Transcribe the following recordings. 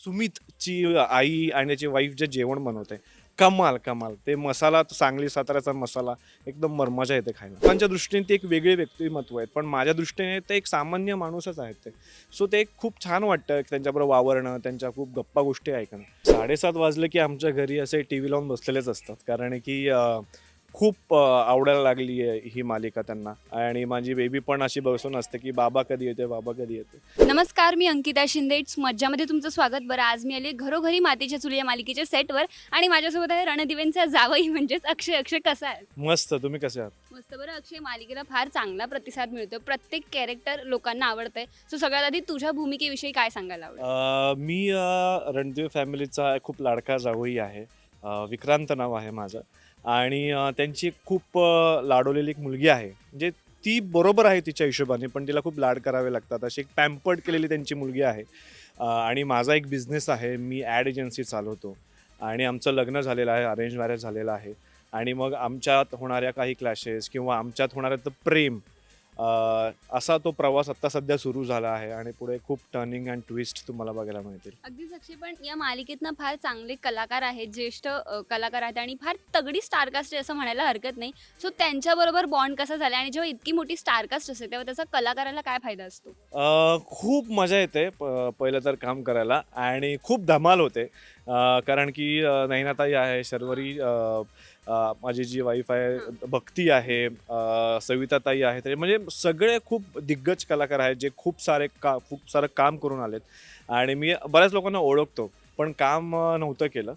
सुमितची आई आणि त्याची वाईफ जे जेवण बनवते कमाल कमाल. ते मसाला सांगली साताऱ्याचा मसाला एकदम मर मजा येते खायला. लोकांच्या दृष्टीने ते एक वेगळे व्यक्तिमत्व आहेत पण माझ्या दृष्टीने ते एक सामान्य माणूसच आहेत ते. सो ते एक खूप छान वाटतं त्यांच्याबरोबर वावरणं त्यांच्या खूप गप्पा गोष्टी ऐकणं. साडेसात वाजले की आमच्या घरी असे टी व्ही लावून बसलेलेच असतात. कारण की खूप आवडायला लागली आहे ही मालिका त्यांना. आणि माझी बेबी पण अशी बसून असते की बाबा कधी येते बाबा कधी येते नमस्कार मी अंकिता शिंदे. इट्स मज्जामध्ये तुमचं स्वागत. बरं आज मी आले घरोघरी मातीच्या चुली या मालिकेच्या सेटवर आणि माझ्यासोबत आहे रणदिवेंचा जावई म्हणजेच अक्षय. अक्षय कसा आहे मस्त. तुम्ही कसे आहात? मस्त. बरं अक्षय मालिकेला फार चांगला प्रतिसाद मिळतो प्रत्येक कॅरेक्टर लोकांना आवडतंय. सो सगळ्यात आधी तुझ्या भूमिकेविषयी काय सांगायला आवडेल? अं, मी रणदेव फॅमिलीचा खूप लाडका जावई आहे. विक्रांत नाव आहे माझं. आणि त्यांची खूप लाडवलेली एक मुलगी आहे. म्हणजे ती बरोबर आहे तिच्या हिशोबाने पण तिला खूप लाड करावे लागतात. अशी एक पॅम्पर्ड केलेली त्यांची मुलगी आहे. आणि माझा एक बिझनेस आहे. मी ॲड एजन्सी चालवतो. आणि आमचं लग्न झालेलं आहे अरेंज मॅरेज झालेलं आहे. आणि मग आमच्यात होणाऱ्या काही क्लॅशेस किंवा आमच्यात होणारं तर प्रेम असा तो प्रवास आत्ता सध्या सुरू झाला आहे आणि पुढे खूप टर्निंग अँड ट्विस्ट तुम्हाला बघायला मिळतील. अगदीच अक्षय पण या मालिकेतनं फार चांगले कलाकार आहेत ज्येष्ठ अ, कलाकार आहेत आणि फार तगडी स्टारकास्ट आहे असं म्हणायला हरकत नाही. सो त्यांच्याबरोबर बॉन्ड कसा झाला आणि जेव्हा इतकी मोठी स्टारकास्ट असते तेव्हा त्याचा कलाकाराला काय फायदा असतो? अ, खूप मजा येते प- पहिलं तर काम करायला आणि खूप धमाल होते. अ, कारण की अ, नैनाताई आहे शर्वरी अ, माझी जी वाईफ आहे भक्ती आहे सविताताई आहे तरी म्हणजे सगळे खूप दिग्गज कलाकार आहेत जे खूप सारे का खूप सारं काम करून आलेत. आणि मी बऱ्याच लोकांना ओळखतो पण काम नव्हतं केलं.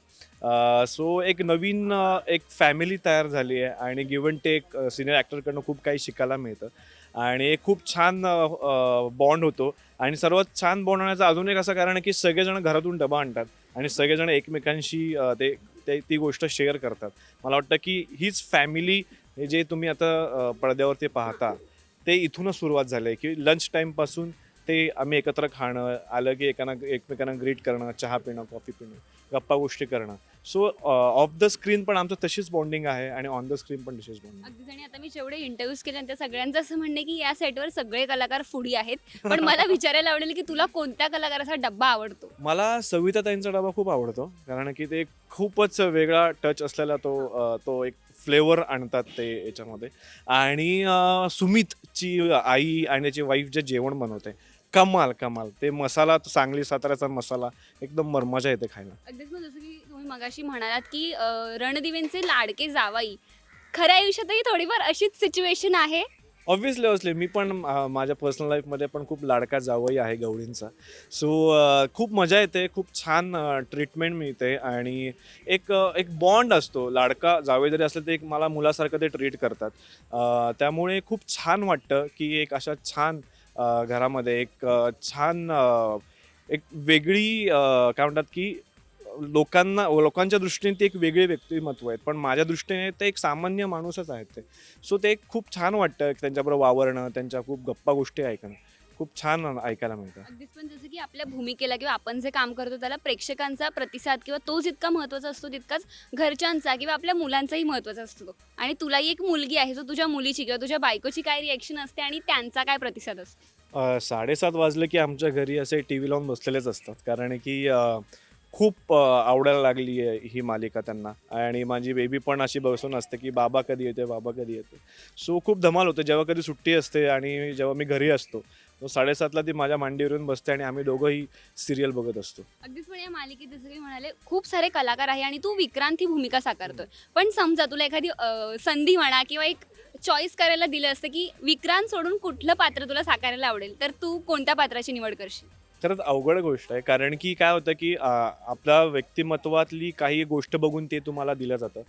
सो एक नवीन एक फॅमिली तयार झाली आहे आणि गिवन टेक सिनियर ॲक्टरकडनं खूप काही शिकायला मिळतं. आणि एक खूप छान बॉन्ड होतो. आणि सर्वात छान बॉन्ड होण्याचं अजून एक असं कारण आहे की सगळेजण घरातून डबा आणतात. आणि सगळेजण एकमेकांशी ते ते ती गोष्ट शेअर करतात. मला वाटतं की हीच फॅमिली जे तुम्ही आता पडद्यावरती पाहता ते इथूनच सुरुवात झाली आहे की लंच टाईमपासून ते आम्ही एकत्र खाणं आलं की एकांना एकमेकांना ग्रीट करणं चहा पिणं कॉफी पिणं गप्पा गोष्टी करणं. सो ऑफ द स्क्रीन पण आमचं तशीच बॉन्डिंग आहे आणि ऑन द स्क्रीन पण तशीच बॉन्डिंग अगदीच आणि आता मी जेवढे इंटरव्ह्यूज केले त्या सगळ्यांचं असं म्हणणं आहे की या सेटवर सगळे कलाकार फुडी आहेत. पण मला विचारायला आवडेल की तुला कोणत्या कलाकाराचा डब्बा आवडतो? मला सविताताईंचा डबा खूप आवडतो कारण की ते खूपच वेगळा टच असलेला तो अ, तो एक फ्लेवर आणतात ते याच्यामध्ये. आणि अ, सुमितची आई आणि त्याची वाईफ जे जेवण बनवते कमाल कमाल. ते मसाला तो सांगली साताऱ्याचा मसाला एकदम मर मजा येते खायला. अगदीच मग जसं की तुम्ही मगाशी म्हणालात की अं, रणदिवेंचे लाडके जावाई. खऱ्या आयुष्यातही थोडीफार अशीच सिच्युएशन आहे? ऑब्व्हियसली ऑब्व्हियसली मी पण अ, माझ्या पर्सनल लाईफमध्ये पण खूप लाडका जावई आहे गवळींचा सो खूप मजा येते खूप छान ट्रीटमेंट मिळते आणि एक अ, एक बॉन्ड असतो. लाडका जावई जरी असलं तरी एक मला मुलासारखं ते ट्रीट करतात. अ, त्यामुळे खूप छान वाटतं की एक अशा छान घरामध्ये एक छान एक वेगळी काय म्हणतात की लोकांना लोकांच्या दृष्टीने ते एक वेगळे व्यक्तिमत्व आहेत. पण माझ्या दृष्टीने ते एक सामान्य माणूसच आहेत ते. सो ते एक खूप छान वाटतं त्यांच्याबरोबर वावरणं त्यांच्या खूप गप्पा गोष्टी ऐकणं. खूप छान ऐकायला मिळतं. अगदीच पण जसं की आपल्या भूमिकेला किंवा आपण जे काम करतो त्याला प्रेक्षकांचा प्रतिसाद किंवा तो जितका महत्त्वाचा असतो तितकाच घरच्यांचा किंवा आपल्या मुलांचाही महत्त्वाचा असतो. आणि तुलाही एक मुलगी आहे जो तुझ्या मुलीची किंवा तुझ्या बायकोची काय रिॲक्शन असते आणि त्यांचा काय प्रतिसाद असतो? अ, साडेसात वाजले की आमच्या घरी असे टी व्ही लावून बसलेलेच असतात. कारण की अ, खूप अ, आवडायला लागली आहे ही मालिका त्यांना. आणि माझी बेबी पण अशी बसून असते की बाबा कधी येते बाबा कधी येते सो खूप धमाल होते. जेव्हा कधी सुट्टी असते आणि जेव्हा मी घरी असतो तो साडेसातला ती माझ्या मांडीवरून बसते आणि आम्ही दोघंही सिरियल बघत असतो. अगदीच पण या मालिकेत जसं की म्हणाले खूप सारे कलाकार आहे आणि तू विक्रांत ही भूमिका साकारतोय. पण समजा तुला एखादी अं, संधी म्हणा किंवा एक चॉईस करायला दिलं असतं की विक्रांत सोडून कुठलं पात्र तुला साकारायला आवडेल तर तू कोणत्या पात्राची निवड करशील? खरंच अवघड गोष्ट आहे. कारण की काय होतं की आ, आपल्या व्यक्तिमत्वातली काही गोष्ट बघून ते तुम्हाला दिलं जातं.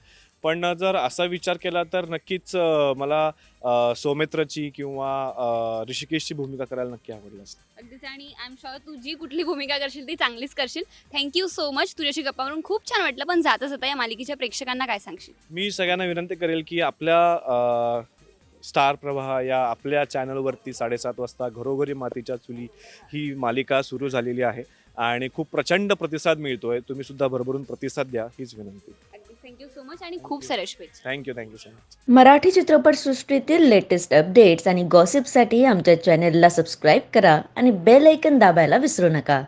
पण जर असा विचार केला तर नक्कीच अ, मला अ, सौमित्रची किंवा अ, ऋषिकेशची भूमिका करायला नक्की आवडलं असतं अगदीच. आणि आय एम शुअर तू जी कुठली भूमिका करशील ती चांगलीच करशील. थँक्यू सो मच तुझ्याशी गप्पा मारून खूप छान वाटलं. पण जाता जाता या मालिकेच्या प्रेक्षकांना काय सांगशील? मी सगळ्यांना विनंती करेल की आपल्या अ, स्टार प्रवाह या आपल्या चॅनलवरती साडेसात वाजता घरोघरी मातीच्या चुली ही मालिका सुरू झालेली आहे. आणि खूप प्रचंड प्रतिसाद मिळतोय. तुम्ही सुद्धा भरभरून प्रतिसाद द्या हीच विनंती. थँक्यू सो मच आणि खूप शुभेच्छा. Thank you thank you so much Marathi चित्रपटसृष्टीतील लेटेस्ट अपडेट्स आणि गॉसिपसाठी आमच्या चॅनेलला सबस्क्राईब करा आणि बेल ऐकन दाबायला विसरू नका.